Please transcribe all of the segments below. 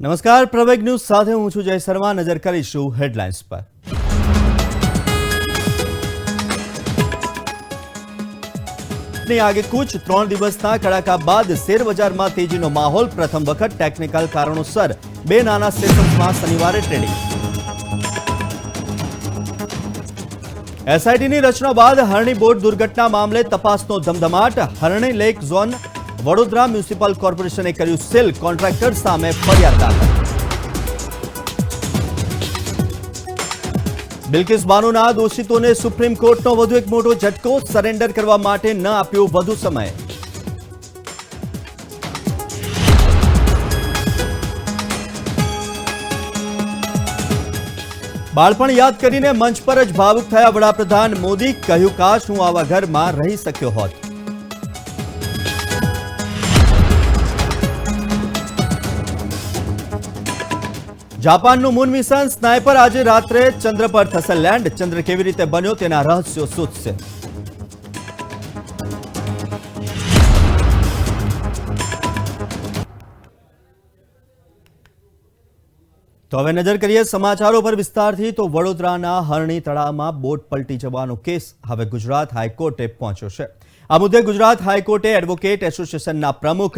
નમસ્કાર, પ્રવેગ ન્યૂઝ સાથે હું છું જય શર્મા. નજર કરીશું હેડલાઇન્સ પર. ની આગે કૂચ ત્રણ દિવસના કડાકા બાદ શેર બજારમાં તેજીનો માહોલ. પ્રથમ વખત ટેકનિકલ કારણોસર બે નાના સેશન્સમાં શનિવારે ટ્રેડિંગ. એસઆઈટીની રચના બાદ હરણી બોટ દુર્ઘટના મામલે તપાસનો ધમધમાટ. Harni lake zone Vadodara municipal કોર્પોરેશને કર્યું સેલ, કોન્ટ્રાક્ટર સામે ફરિયાદ દાખલ. બિલ્કિસ બાનુના દોષિતોને સુપ્રીમ કોર્ટનો વધુ એક મોટો ઝટકો, સરેન્ડર કરવા માટે ન આપ્યો વધુ સમય. બાળપણ યાદ કરીને મંચ પર જ ભાવુક થયા વડાપ્રધાન મોદી, કહ્યું, કાશ હું આવા ઘરમાં રહી શક્યો હોત. જાપાનનું મૂન મિશન સ્નાઇપર આજે રાત્રે ચંદ્ર પર થશે લેન્ડ. ચંદ્ર કેવી રીતે બન્યો તેના રહસ્યો શોધશે. તો હવે નજર કરીએ સમાચારો પર વિસ્તારથી. તો વડોદરાના હરણી તળાવમાં બોટ પલટી જવાનો કેસ. હવે ગુજરાત હાઈકોર્ટે પહોંચ્યો છે. આ મુદ્દે ગુજરાત હાઈકોર્ટે એડવોકેટ એસોસિએશનના પ્રમુખ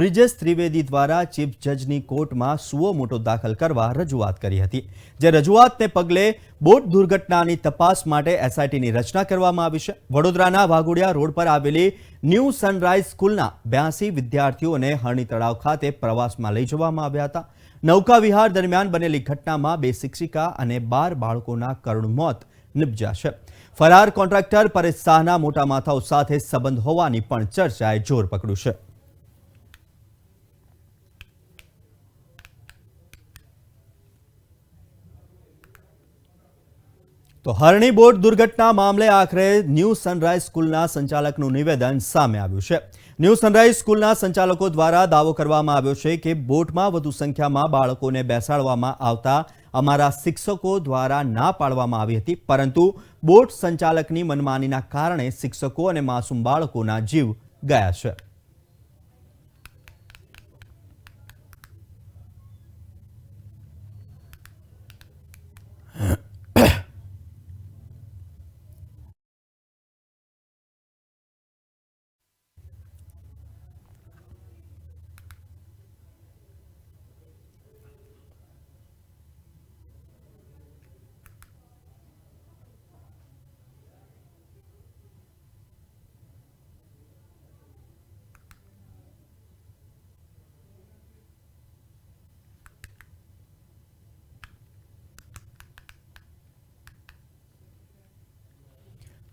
બ્રિજેશ ત્રિવેદી દ્વારા ચીફ જજની કોર્ટમાં સુઓ મોટો દાખલ કરવા રજૂઆત કરી હતી. જે રજૂઆતને પગલે બોટ દુર્ઘટનાની તપાસ માટે એસઆઈટીની રચના કરવામાં આવી છે. વડોદરાના વાઘોડિયા રોડ પર આવેલી ન્યૂ સનરાઈઝ સ્કૂલના બ્યાસી વિદ્યાર્થીઓને હરણી તળાવ ખાતે પ્રવાસમાં લઈ જવામાં આવ્યા હતા. નૌકા વિહાર દરમિયાન બનેલી ઘટનામાં બે શિક્ષિકા અને બાર બાળકોના કરુણ મોત નિપજ્યા છે. ફરાર કોન્ટ્રાક્ટર પરેશ શાહના મોટા માથાઓ સાથે સંબંધ હોવાની પણ ચર્ચાએ જોર પકડ્યું છે. તો હરણી બોટ દુર્ઘટના મામલે આખરે ન્યૂ સનરાઈઝ સ્કૂલના સંચાલકનું નિવેદન સામે આવ્યું છે. ન્યૂ સનરાઈઝ સ્કૂલના સંચાલકો દ્વારા દાવો કરવામાં આવ્યો છે કે બોટમાં વધુ સંખ્યામાં બાળકોને બેસાડવામાં આવતા અમારા શિક્ષકો દ્વારા ના પાડવામાં આવી હતી, પરંતુ બોટ સંચાલકની મનમાનીના કારણે શિક્ષકો અને માસૂમ બાળકોના જીવ ગયા છે.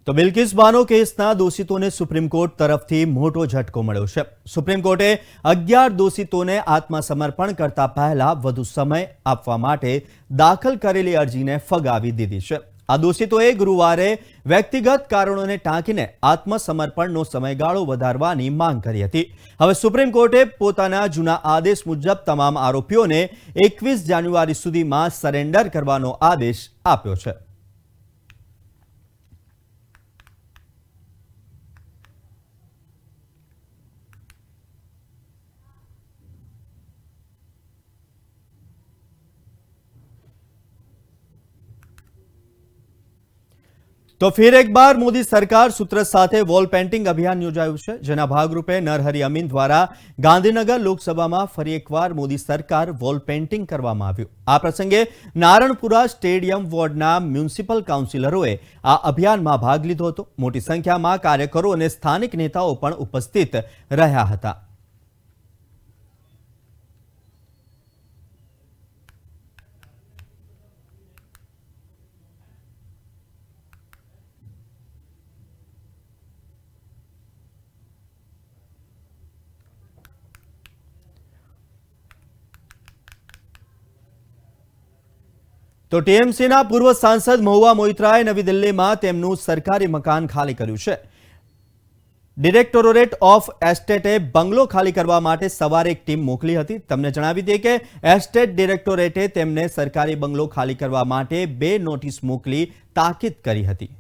તો બિલકિસ બાનો કેસના દોષિતોને સુપ્રીમ કોર્ટ તરફથી મોટો ઝટકો મળ્યો છે. સુપ્રીમ કોર્ટે અગિયાર દોષિતોને આત્મસમર્પણ કરતા પહેલા વધુ સમય આપવા માટે દાખલ કરેલી અરજીને ફગાવી દીધી છે. આ દોષિતોએ ગુરુવારે વ્યક્તિગત કારણોને ટાંકીને આત્મસમર્પણનો સમયગાળો વધારવાની માંગ કરી હતી. હવે સુપ્રીમ કોર્ટે પોતાના જૂના આદેશ મુજબ તમામ આરોપીઓને એકવીસ જાન્યુઆરી સુધીમાં સરેન્ડર કરવાનો આદેશ આપ્યો છે. તો ફિર એક બાર મોદી સરકાર સૂત્ર સાથે વોલ પેઇન્ટિંગ અભિયાન યોજાયું છે, જેના ભાગરૂપે નરહરી અમીન દ્વારા ગાંધીનગર લોકસભામાં ફરી એકવાર મોદી સરકાર વોલ પેઇન્ટિંગ કરવામાં આવ્યું. આ પ્રસંગે નારણપુરા સ્ટેડિયમ વોર્ડના મ્યુનિસિપલ કાઉન્સિલરોએ આ અભિયાનમાં ભાગ લીધો હતો. મોટી સંખ્યામાં કાર્યકરો અને સ્થાનિક નેતાઓ પણ ઉપસ્થિત રહ્યા હતા. તો ટીએમસીના પૂર્વ સાંસદ મહુવા મોઇત્રાએ નવી દિલ્હીમાં તેમનું સરકારી મકાન ખાલી કર્યું છે. ડિરેક્ટોરેટ ઓફ એસ્ટેટે બંગલો ખાલી કરવા માટે સવારે એક ટીમ મોકલી હતી. તમને જણાવી દઈએ કે એસ્ટેટ ડિરેક્ટોરેટે તેમને સરકારી બંગલો ખાલી કરવા માટે બે નોટિસ મોકલી તાકીદ કરી હતી.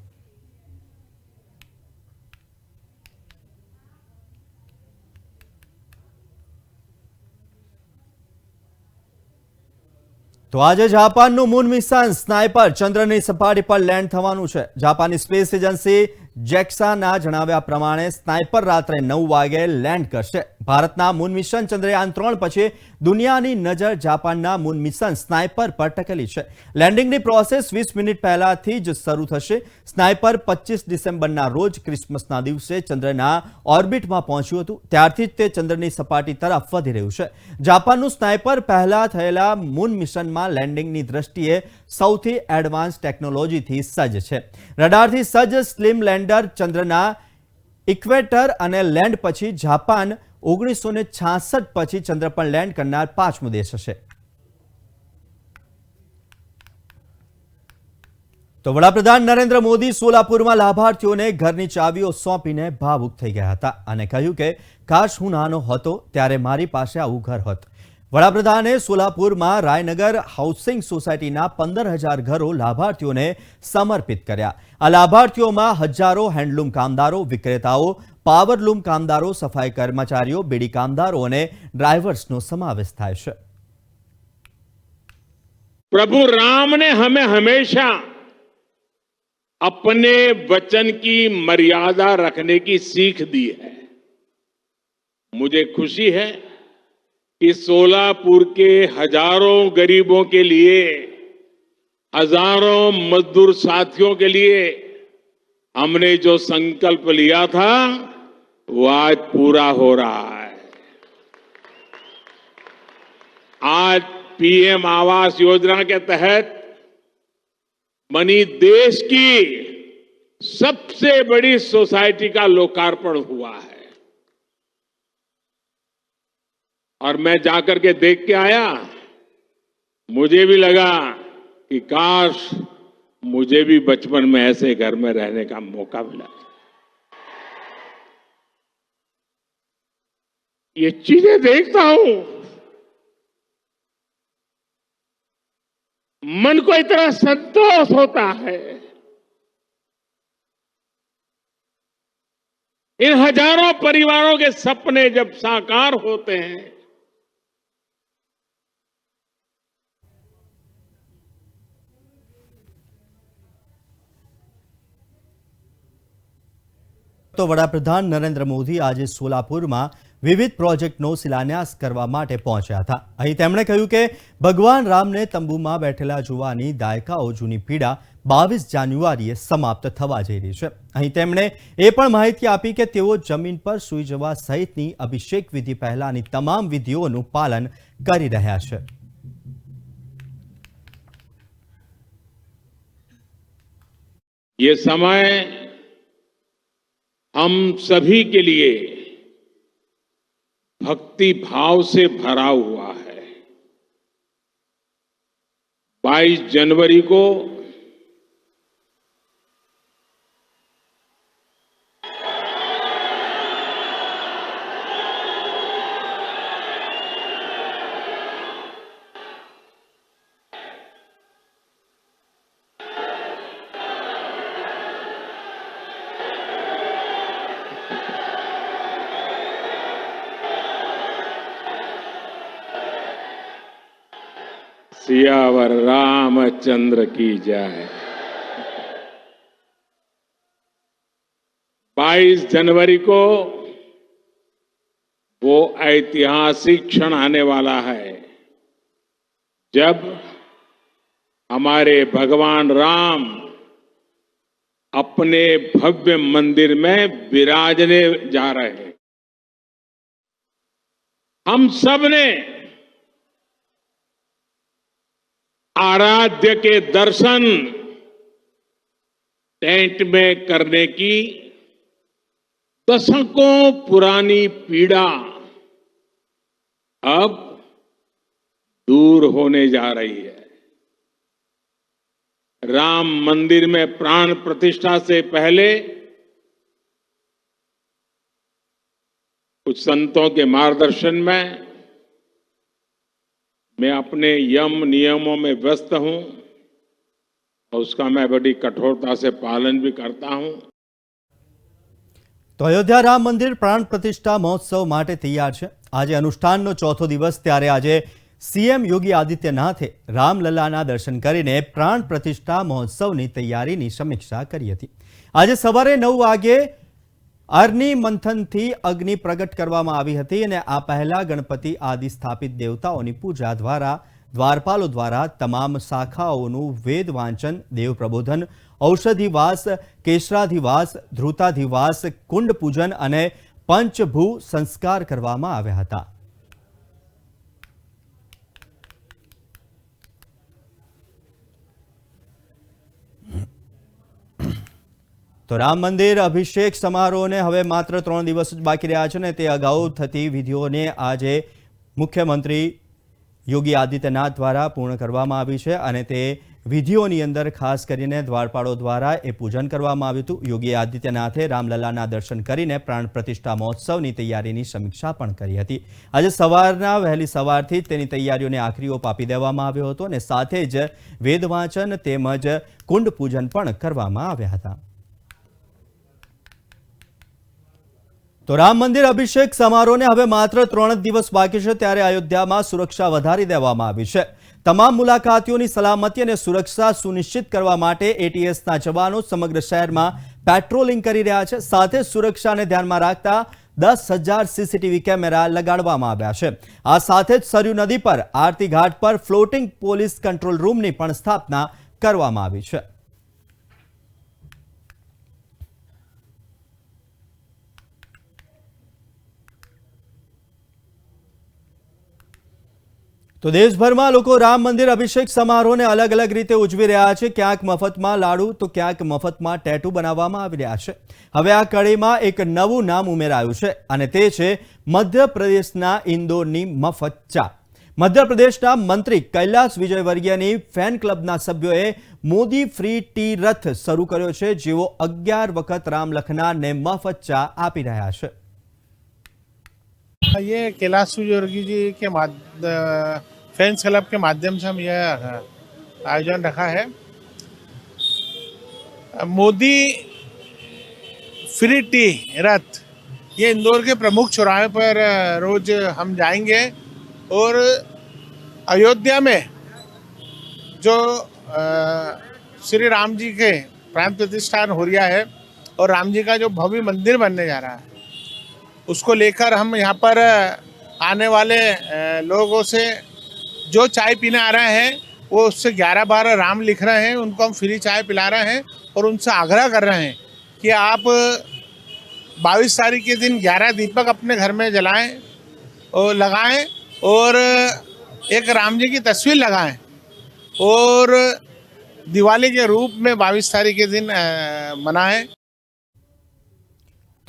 તો આજે જાપાનનું મૂન મિશન, સ્નાઇપર ચંદ્રની સપાટી પર લેન્ડ થવાનું છે. જાપાનની સ્પેસ એજન્સી જેક્સાના જણાવ્યા પ્રમાણે સ્નાઇપર રાત્રે નવ વાગે લેન્ડ કરશે. ભારતના મૂન મિશન ચંદ્રયાન ત્રણ પછી દુનિયાની નજર જાપાનના મૂન મિશન સ્નાઇપર પર ટકેલી છે. લેન્ડિંગની પ્રોસેસ વીસ મિનિટ પહેલાથી જ શરૂ થશે. સ્નાઇપર પચીસ ડિસેમ્બરના રોજ ક્રિસમસના દિવસે ચંદ્રના ઓર્બિટમાં પહોંચ્યું હતું. ત્યારથી જ તે ચંદ્રની સપાટી તરફ વધી રહ્યું છે. જાપાનનું સ્નાઇપર પહેલા થયેલા મૂન મિશનમાં લેન્ડિંગની દ્રષ્ટિએ સૌથી એડવાન્સ ટેકનોલોજીથી સજ્જ છે. રડારથી સજ્જ સ્લિમ લેન્ડર ચંદ્રના ઇક્વેટર અને લેન્ડ પછી જાપાન ઓગણીસો ને છાસઠ પછી ચંદ્ર પર લેન્ડ કરનાર પાંચમો દેશ હશે. તો વડાપ્રધાન નરેન્દ્ર મોદી સોલાપુરમાં લાભાર્થીઓને ઘરની ચાવીઓ સોંપીને ભાવુક થઈ ગયા હતા અને કહ્યું કે, કાશ હું નાનો હતો, ત્યારે મારી પાસે આવું ઘર હોત. વડાપ્રધાને સોલાપુરમાં રાયનગર હાઉસિંગ સોસાયટીના પંદર હજાર ઘરો લાભાર્થીઓને સમર્પિત કર્યા આ લાભાર્થીઓમાં હજારો હેન્ડલૂમ કામદારો વિક્રેતાઓ પાવરલૂમ કામદારો સફાઈ કર્મચારીઓ બીડી કામદારો અને ડ્રાઈવર્સનો સમાવેશ થાય છે प्रभु राम ने हमें हमेशा अपने वचन की मर्यादा रखने की सीख दी है मुझे खुशी है कि सोलापुर के हज़ारों गरीबों के लिए, हज़ारों मजदूर साथियों के लिए हमने जो संकल्प लिया था, वो आज पूरा हो रहा है। आज पीएम आवास योजना के तहत मनी देश की सबसे बड़ी सोसाइटी का लोकार्पण हुआ है। और मैं जाकर के देख के आया। मुझे भी लगा कि काश मुझे भी बचपन में ऐसे घर में रहने का मौका मिला। ये चीज़ें देखता हूँ। मन को इतना संतोष होता है। इन हज़ारों परिवारों के सपने जब साकार होते हैं તો વડાપ્રધાન નરેન્દ્ર મોદી આજે સોલાપુરમાં વિવિધ પ્રોજેક્ટનો શિલાન્યાસ કરવા માટે પહોંચ્યા હતા અહીં તેમણે કહ્યું કે ભગવાન રામને તંબુમાં બેઠેલા જોવાની દાયકાઓ જૂની પીડા બાવીસ જાન્યુઆરીએ સમાપ્ત થવા જઈ રહી છે અહીં તેમણે એ પણ માહિતી આપી કે તેઓ જમીન પર સૂઈ જવા સહિતની અભિષેક વિધિ પહેલાની તમામ વિધિઓનું પાલન કરી રહ્યા છે ये समय हम सभी के लिए भक्ति भाव से भरा हुआ है। 22 जनवरी को सियावर रामचंद्र की जय। 22 जनवरी को वो ऐतिहासिक क्षण आने वाला है, जब हमारे भगवान राम अपने भव्य मंदिर में विराजने जा रहे हैं। हम सबने आराध्य के दर्शन टेंट में करने की दशकों पुरानी पीड़ा अब दूर होने जा रही है। राम मंदिर में प्राण प्रतिष्ठा से पहले कुछ संतों के मार्गदर्शन में मैं अपने यम नियमों में व्यस्त हूं और उसका मैं बड़ी कठोरता से पालन भी करता हूं તો અયોધ્યા રામ મંદિર પ્રાણ પ્રતિષ્ઠા મહોત્સવ માટે તૈયાર છે આજે અનુષ્ઠાનનો ચોથો દિવસ ત્યારે આજે સીએમ યોગી આદિત્યનાથે રામલલ્લાના દર્શન કરીને પ્રાણ પ્રતિષ્ઠા મહોત્સવની તૈયારીની સમીક્ષા કરી હતી આજે સવારે નવ વાગ્યે અર્ની મંથનથી અગ્નિ પ્રગટ કરવામાં આવી હતી અને આ પહેલા ગણપતિ આદિ સ્થાપિત દેવતાઓની પૂજા દ્વારા દ્વારપાલો દ્વારા તમામ શાખાઓનું વેદ વાંચન દેવ પ્રબોધન ઔષધિવાસ, કેશરાધિવાસ, ધ્રુતાધિવાસ કુંડ પૂજન અને પંચભૂ સંસ્કાર કરવામાં આવ્યા હતા. તો રામ મંદિર અભિષેક સમારોહને હવે માત્ર ત્રણ દિવસ જ બાકી રહ્યા છે ને તે અગાઉ થતી વિધિઓને આજે મુખ્યમંત્રી યોગી આદિત્યનાથ દ્વારા પૂર્ણ કરવામાં આવી છે અને તે વિધિઓની અંદર ખાસ કરીને દ્વારપાળો દ્વારા એ પૂજન કરવામાં આવ્યું હતું. યોગી આદિત્યનાથે રામલલ્લાના દર્શન કરીને પ્રાણ પ્રતિષ્ઠા મહોત્સવની તૈયારીની સમીક્ષા પણ કરી હતી. આજે સવારના વહેલી સવારથી જ તેની તૈયારીઓને આખરી ઓપ આપી દેવામાં આવ્યો હતો અને સાથે જ વેદ વાંચન તેમજ કુંડ પૂજન પણ કરવામાં આવ્યા હતા. તો રામ મંદિર અભિષેક સમારોહને હવે માત્ર ત્રણ જ દિવસ બાકી છે, ત્યારે અયોધ્યામાં સુરક્ષા વધારી દેવામાં આવી છે. તમામ મુલાકાતીઓની સલામતી અને સુરક્ષા સુનિશ્ચિત કરવા માટે એટીએસના જવાનો સમગ્ર શહેરમાં પેટ્રોલિંગ કરી રહ્યા છે. સાથે સુરક્ષાને ધ્યાનમાં રાખતા દસ હજાર સીસીટીવી કેમેરા લગાડવામાં આવ્યા છે. આ સાથે જ સરયુ નદી પર આરતી ઘાટ પર ફ્લોટિંગ પોલીસ કંટ્રોલ રૂમની પણ સ્થાપના કરવામાં આવી છે. તો દેશભરમાં લોકો રામ મંદિર અભિષેક સમારોહને અલગ અલગ રીતે ઉજવી રહ્યા છે. ક્યાંક મફતમાં લાડુ, તો ક્યાંક મફતમાં ટેટુ બનાવવામાં આવી રહ્યા છે. હવે આ કડીમાં એક નવું નામ ઉમેરાયું છે અને તે છે મધ્યપ્રદેશના ઇન્દોરની મફત ચા. મધ્યપ્રદેશના મંત્રી કૈલાસ વિજયવર્ગીયની ફેન ક્લબના સભ્યોએ મોદી ફ્રી ટી રથ શરૂ કર્યો છે. જેઓ અગિયાર વખત રામ લખનારને મફત ચા આપી રહ્યા છે. ये कैलाश विजयवर्गीय जी के फैंस क्लब के माध्यम से हम यह आयोजन रखा है। मोदी फ्री टी रथ, ये इंदौर के प्रमुख चौराहे पर, रोज हम जाएँगे और अयोध्या में जो श्री राम जी के प्राण प्रतिष्ठान हो रहा है और राम जी का जो भव्य मंदिर बनने जा रहा है। उसको लेकर हम यहाँ पर आने वाले लोगों से जो चाय पीने आ रहे हैं, वो उससे ग्यारह बारह राम लिख रहे हैं, उनको हम फ्री चाय पिला रहे हैं और उनसे आग्रह कर रहे हैं कि आप बाईस तारीख के दिन ग्यारह दीपक अपने घर में जलाएँ और लगाएँ और एक राम जी की तस्वीर लगाएँ और दिवाली के रूप में बाईस तारीख के दिन मनाएँ।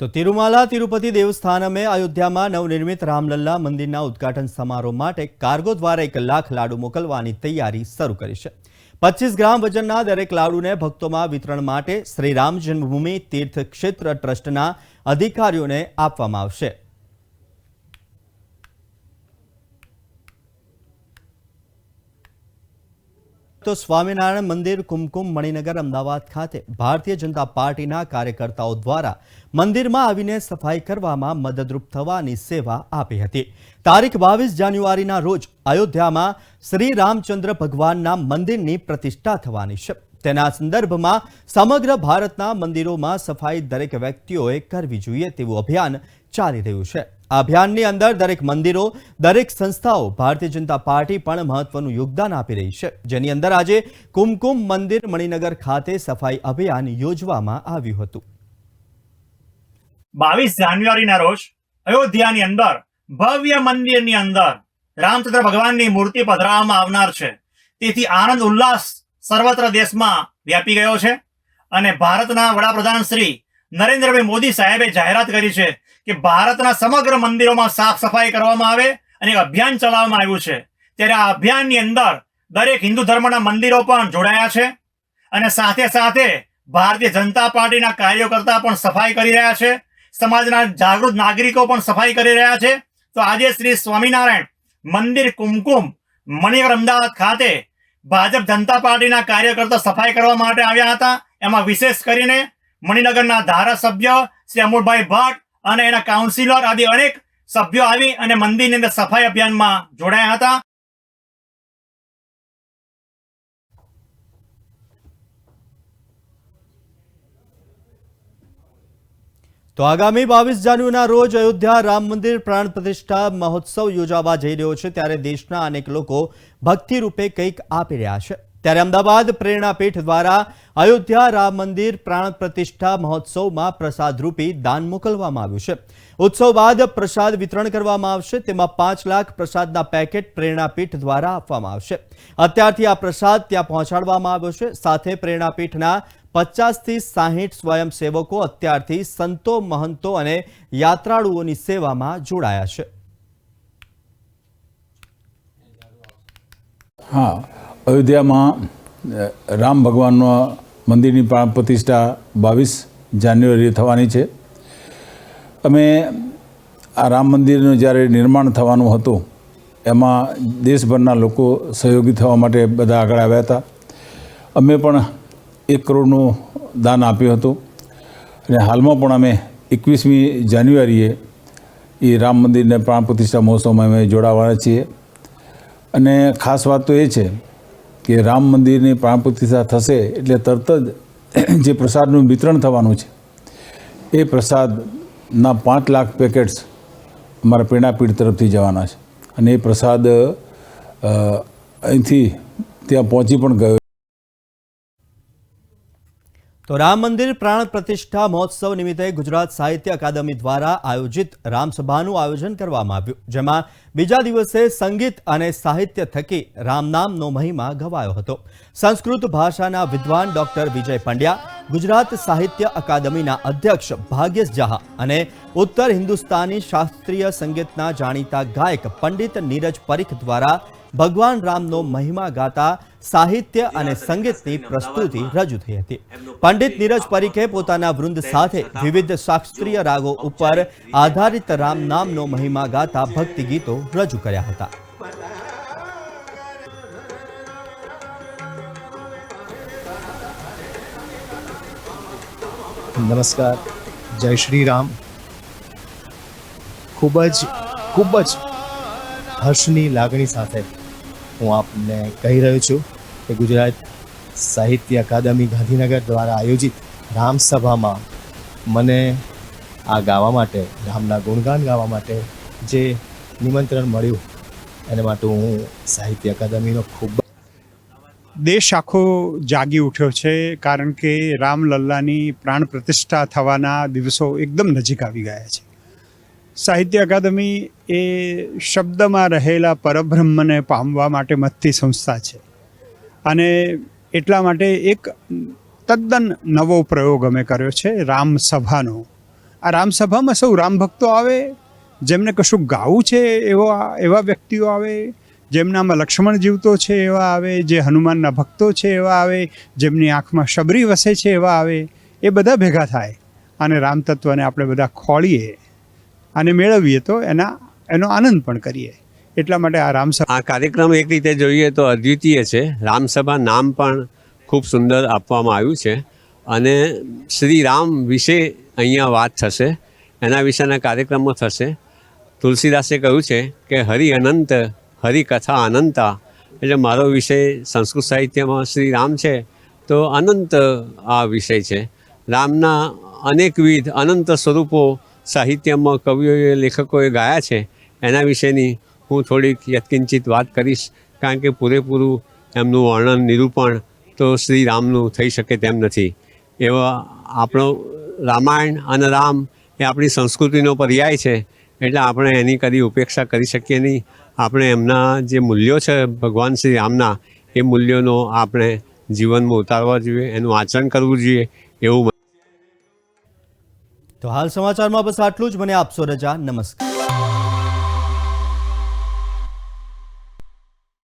તો તિરુમાલા તિરુપતિ દેવસ્થાનમે અયોધ્યામાં નવનિર્મિત રામલલ્લા મંદિરના ઉદ્ઘાટન સમારોહ માટે કાર્ગો દ્વારા એક લાખ લાડુ મોકલવાની તૈયારી શરૂ કરી છે. પચીસ ગ્રામ વજનના દરેક લાડુને ભક્તોમાં વિતરણ માટે શ્રી રામ જન્મભૂમિ તીર્થ ક્ષેત્ર ટ્રસ્ટના અધિકારીઓને આપવામાં આવશે. તો સ્વામિનારાયણ મંદિર કુમકુમ મણિનગર અમદાવાદ ખાતે ભારતીય જનતા પાર્ટીના કાર્યકર્તાઓ દ્વારા મંદિરમાં આવીને સફાઈ કરવામાં મદદરૂપ થવાની સેવા આપી હતી. તારીખ બાવીસ જાન્યુઆરીના રોજ અયોધ્યામાં શ્રી રામચંદ્ર ભગવાનના મંદિરની પ્રતિષ્ઠા થવાની છે. તેના સંદર્ભમાં સમગ્ર ભારતના મંદિરોમાં સફાઈ દરેક વ્યક્તિઓએ કરવી જોઈએ તેવું અભિયાન ચાલી રહ્યું છે. અભિયાનની અંદર દરેક મંદિરો, દરેક સંસ્થાઓ ભારતીય જનતા પાર્ટી પણ મહત્વનું યોગદાન આપી રહી છે. જેની અંદર આજે કુમકુમ મંદિર મણિનગર ખાતે સફાઈ અભિયાન યોજવામાં આવ્યું હતું. બાવીસ જાન્યુઆરીના રોજ અયોધ્યાની અંદર ભવ્ય મંદિરની અંદર રામચંદ્ર ભગવાનની મૂર્તિ પધરાવવામાં આવનાર છે. તેથી આનંદ ઉલ્લાસ સર્વત્ર દેશમાં વ્યાપી ગયો છે. અને ભારતના વડાપ્રધાન શ્રી નરેન્દ્રભાઈ મોદી સાહેબે જાહેરાત કરી છે કે ભારતના સમગ્ર મંદિરોમાં સાફ સફાઈ કરવામાં આવે અને અભિયાન ચલાવવામાં આવ્યું છે. ત્યારે આ અભિયાનની અંદર દરેક હિન્દુ ધર્મના મંદિરો પણ જોડાયા છે અને સાથે સાથે ભારતીય જનતા પાર્ટીના કાર્યકર્તા પણ સફાઈ કરી રહ્યા છે. સમાજના જાગૃત નાગરિકો પણ સફાઈ કરી રહ્યા છે. તો આજે શ્રી સ્વામિનારાયણ મંદિર કુમકુમ મણિનગર અમદાવાદ ખાતે ભાજપ જનતા પાર્ટીના કાર્યકર્તા સફાઈ કરવા માટે આવ્યા હતા. એમાં વિશેષ કરીને મણિનગરના ધારાસભ્ય શ્રી અમૂલભાઈ ભટ્ટ અને એના કાઉન્સિલર આદિ અનેક સભ્યો આવી અને મંદિરની અંદર સફાઈ અભિયાનમાં જોડાયા હતા. તો આગામી બાવીસ જાન્યુના રોજ અયોધ્યા રામ મંદિર પ્રાણ પ્રતિષ્ઠા મહોત્સવ યોજાવા જઈ રહ્યો છે, ત્યારે દેશના અનેક લોકો ભક્તિ રૂપે કંઈક આપી રહ્યા છે. ત્યારે અમદાવાદ પ્રેરણાપીઠ દ્વારા અયોધ્યા રામ મંદિર પ્રાણ પ્રતિષ્ઠા મહોત્સવમાં પ્રસાદ રૂપી દાન મોકલવામાં આવ્યું છે. ઉત્સવ બાદ પ્રસાદ વિતરણ કરવામાં આવશે. તેમાં પાંચ લાખ પ્રસાદના પેકેટ પ્રેરણાપીઠ દ્વારા આપવામાં આવશે. અત્યારથી આ પ્રસાદ ત્યાં પહોંચાડવામાં આવ્યો છે. સાથે પ્રેરણાપીઠના પચાસથી સાહીઠ સ્વયંસેવકો અત્યારથી સંતો, મહંતો અને યાત્રાળુઓની સેવામાં જોડાયા છે. હા. અયોધ્યામાં રામ ભગવાનના મંદિરની પ્રતિષ્ઠા બાવીસ જાન્યુઆરીએ થવાની છે. અમે આ રામ મંદિરનું જ્યારે નિર્માણ થવાનું હતું, એમાં દેશભરના લોકો સહયોગી થવા માટે બધા આગળ આવ્યા હતા. અમે પણ એક કરોડનું દાન આપ્યું હતું. અને હાલમાં પણ અમે એકવીસમી જાન્યુઆરીએ એ રામ મંદિરને પ્રાણ પ્રતિષ્ઠા મહોત્સવમાં અમે જોડાવાના છીએ. અને ખાસ વાત તો એ છે કે રામ મંદિરની પ્રાણપ્રતિષ્ઠા થશે એટલે તરત જ જે પ્રસાદનું વિતરણ થવાનું છે, એ પ્રસાદના પાંચ લાખ પેકેટ્સ અમારા પ્રેરણાપીઠ તરફથી જવાના છે. અને એ પ્રસાદ અહીંથી ત્યાં પહોંચી પણ ગયો તો રામ મંદિર પ્રાણ પ્રતિષ્ઠા મહોત્સવ નિમિત્તે ગુજરાત સાહિત્ય અકાદમી દ્વારા આયોજિત રામસભાનું આયોજન કરવામાં આવ્યું, જેમાં બીજા દિવસે સંગીત અને સાહિત્ય થકી રામનામનો મહિમા ગવાયો હતો. સંસ્કૃત ભાષાના વિદ્વાન ડોક્ટર વિજય પંડ્યા, ગુજરાત સાહિત્ય અકાદમીના અધ્યક્ષ ભાગ્યેશ જહા અને ઉત્તર હિન્દુસ્તાની શાસ્ત્રીય સંગીતના જાણીતા ગાયક પંડિત નીરજ પરીખ દ્વારા ભગવાન રામનો મહિમા ગાતા સાહિત્ય અને સંગીતની પ્રસ્તુતિ રજૂ થઈ હતી. પંડિત નીરજ પરીખે પોતાના વૃંદ સાથે વિવિધ શાસ્ત્રીય રાગો ઉપર આધારિત રામ નામનો મહિમા ગાતા ભક્તિ ગીતો રજૂ કર્યા હતા. નમસ્કાર. જય શ્રી રામ. ખૂબ જ ખૂબ જ હર્ષની લાગણી સાથે હું આપને કહી રહ્યો છું કે ગુજરાત સાહિત્ય અકાદમી ગાંધીનગર દ્વારા આયોજિત રામસભામાં મને આ ગાવા માટે, રામના ગુણગાન ગાવા માટે જે નિમંત્રણ મળ્યું, એને માટે હું સાહિત્ય અકાદમીનો ખૂબ દેશ આખો જાગી ઉઠ્યો છે, કારણ કે રામલલ્લાની પ્રાણ પ્રતિષ્ઠા થવાના દિવસો એકદમ નજીક આવી ગયા છે. સાહિત્ય અકાદમી એ શબ્દમાં રહેલા પરબ્રહ્મને પામવા માટે મથતી સંસ્થા છે. અને એટલા માટે એક તદ્દન નવો પ્રયોગ અમે કર્યો છે, રામસભાનો. આ રામસભામાં સૌ રામ ભક્તો આવે, જેમને કશું ગાવું છે એવો એવા વ્યક્તિઓ આવે, જેમનામાં લક્ષ્મણ જીવતો છે એવા આવે, જે હનુમાનના ભક્તો છે એવા આવે, જેમની આંખમાં શબરી વસે છે એવા આવે, એ બધા ભેગા થાય. અને રામતત્વને આપણે બધા ખોળીએ. અને મેળવીએ તો એના, એનો આનંદ પણ કરીએ. એટલા માટે આ રામસભા આ કાર્યક્રમ એક રીતે જોઈએ તો અદ્વિતીય છે. રામસભા નામ પણ ખૂબ સુંદર આપવામાં આવ્યું છે. અને શ્રી રામ વિશે અહીંયા વાત થશે. એના વિશેના કાર્યક્રમો થશે. તુલસીદાસે કહ્યું છે કે હરિ અનંત હરિકથા અનંતા. એટલે મારો વિષય સંસ્કૃત સાહિત્યમાં શ્રી રામ છે, તો અનંત આ વિષય છે. રામના અનેકવિધ અનંત સ્વરૂપો સાહિત્યમાં કવિઓએ, લેખકોએ ગાયા છે. એના વિશેની હું થોડીક યત્કિંચિત વાત કરીશ, કારણ કે પૂરેપૂરું એમનું વર્ણન નિરૂપણ તો શ્રી રામનું થઈ શકે તેમ નથી. એવા આપણો રામાયણ અને રામ એ આપણી સંસ્કૃતિનો પર્યાય છે, એટલે આપણે એની કદી ઉપેક્ષા કરી શકીએ નહીં. આપણે એમના જે મૂલ્યો છે ભગવાન શ્રી રામના, એ મૂલ્યોનો આપણે જીવનમાં ઉતારવા જોઈએ, એનું આચરણ કરવું જોઈએ, એવું તો હાલ સમાચારમાં બસ આટલું જ. મને આપશો રજા. નમસ્કાર.